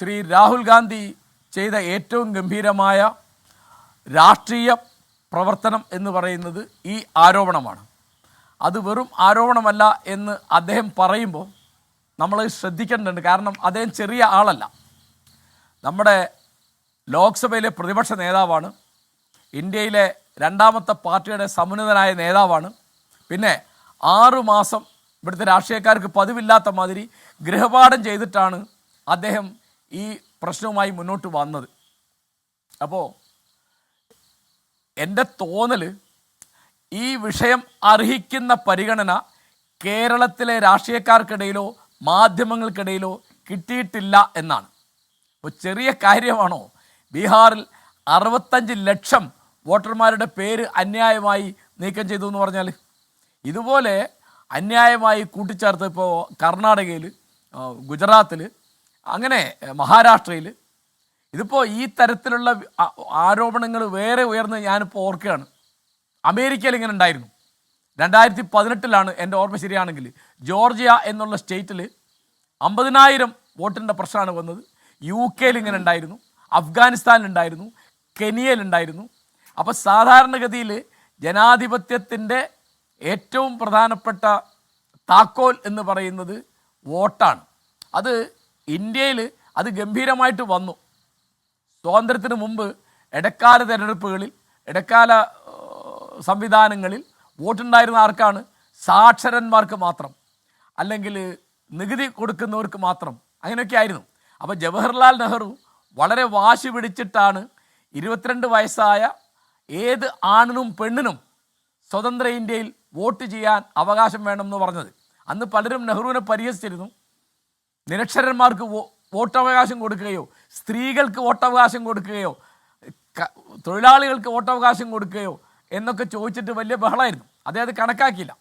ശ്രീ രാഹുൽ ഗാന്ധി ചെയ്ത ഏറ്റവും ഗംഭീരമായ രാഷ്ട്രീയ പ്രവർത്തനം എന്ന് പറയുന്നത് ഈ ആരോപണമാണ്. അത് വെറും ആരോപണമല്ല എന്ന് അദ്ദേഹം പറയുമ്പോൾ നമ്മൾ ശ്രദ്ധിക്കേണ്ടതുണ്ട്. കാരണം അദ്ദേഹം ചെറിയ ആളല്ല. നമ്മുടെ ലോക്സഭയിലെ പ്രതിപക്ഷ നേതാവാണ്. ഇന്ത്യയിലെ രണ്ടാമത്തെ പാർട്ടിയുടെ സമുന്നതനായ നേതാവാണ്. പിന്നെ ആറു മാസം ഇവിടുത്തെ രാഷ്ട്രീയക്കാർക്ക് പതിവില്ലാത്ത മാതിരി ഗൃഹപാഠം ചെയ്തിട്ടാണ് അദ്ദേഹം ഈ പ്രശ്നവുമായി മുന്നോട്ട് വന്നത്. അപ്പോൾ എന്റെ തോന്നൽ ഈ വിഷയം അർഹിക്കുന്ന പരിഗണന കേരളത്തിലെ രാഷ്ട്രീയക്കാർക്കിടയിലോ മാധ്യമങ്ങൾക്കിടയിലോ കിട്ടിയിട്ടില്ല എന്നാണ്. ഇപ്പോൾ ചെറിയ കാര്യമാണോ? ബീഹാറിൽ അറുപത്തഞ്ച് ലക്ഷം വോട്ടർമാരുടെ പേര് അന്യായമായി നീക്കം ചെയ്തു എന്ന് പറഞ്ഞാൽ ഇതുപോലെ അന്യായമായി കൂട്ടിച്ചേർത്ത് ഇപ്പോൾ കർണാടകയിൽ ഗുജറാത്തിൽ അങ്ങനെ മഹാരാഷ്ട്രയിൽ ഇതിപ്പോൾ ഈ തരത്തിലുള്ള ആരോപണങ്ങൾ വേറെ ഉയർന്ന് ഞാനിപ്പോൾ ഓർക്കുകയാണ്. അമേരിക്കയിൽ ഇങ്ങനെ ഉണ്ടായിരുന്നു. രണ്ടായിരത്തി പതിനെട്ടിലാണ് എന്റെ ഓർമ്മ ശരിയാണെങ്കിൽ ജോർജിയ എന്നുള്ള സ്റ്റേറ്റിൽ അമ്പതിനായിരം വോട്ടിന്റെ പ്രശ്നമാണ് വന്നത്. യു കെയിൽ ഇങ്ങനെ ഉണ്ടായിരുന്നു അഫ്ഗാനിസ്ഥാനിലുണ്ടായിരുന്നു കെനിയയിലുണ്ടായിരുന്നു അപ്പോൾ സാധാരണഗതിയിൽ ജനാധിപത്യത്തിന്റെ ഏറ്റവും പ്രധാനപ്പെട്ട താക്കോൽ എന്ന് പറയുന്നത് വോട്ടാണ്. അത് ഇന്ത്യയിൽ അത് ഗംഭീരമായിട്ട് വന്നു. സ്വാതന്ത്ര്യത്തിന് മുമ്പ് ഇടക്കാല തിരഞ്ഞെടുപ്പുകളിൽ ഇടക്കാല സംവിധാനങ്ങളിൽ വോട്ടുണ്ടായിരുന്ന ആർക്കാണ്? സാക്ഷരന്മാർക്ക് മാത്രം. അല്ലെങ്കിൽ നികുതി കൊടുക്കുന്നവർക്ക് മാത്രം. അങ്ങനെയൊക്കെ ആയിരുന്നു. അപ്പോൾ ജവഹർലാൽ നെഹ്റു വളരെ വാശി പിടിച്ചിട്ടാണ് ഇരുപത്തിരണ്ട് വയസ്സായ ഏത് ആണിനും പെണ്ണിനും സ്വതന്ത്ര ഇന്ത്യയിൽ വോട്ട് ചെയ്യാൻ അവകാശം വേണമെന്ന് പറഞ്ഞത്. അന്ന് പലരും നെഹ്റുവിനെ പരിഹസിച്ചിരുന്നു. നിരക്ഷരന്മാർക്ക് വോട്ടവകാശം കൊടുക്കുകയോ സ്ത്രീകൾക്ക് വോട്ടവകാശം കൊടുക്കുകയോ തൊഴിലാളികൾക്ക് വോട്ടവകാശം കൊടുക്കുകയോ എന്നൊക്കെ ചോദിച്ചിട്ട് വലിയ ബഹളമായിരുന്നു അദ്ദേഹം അത് കണക്കാക്കിയില്ല.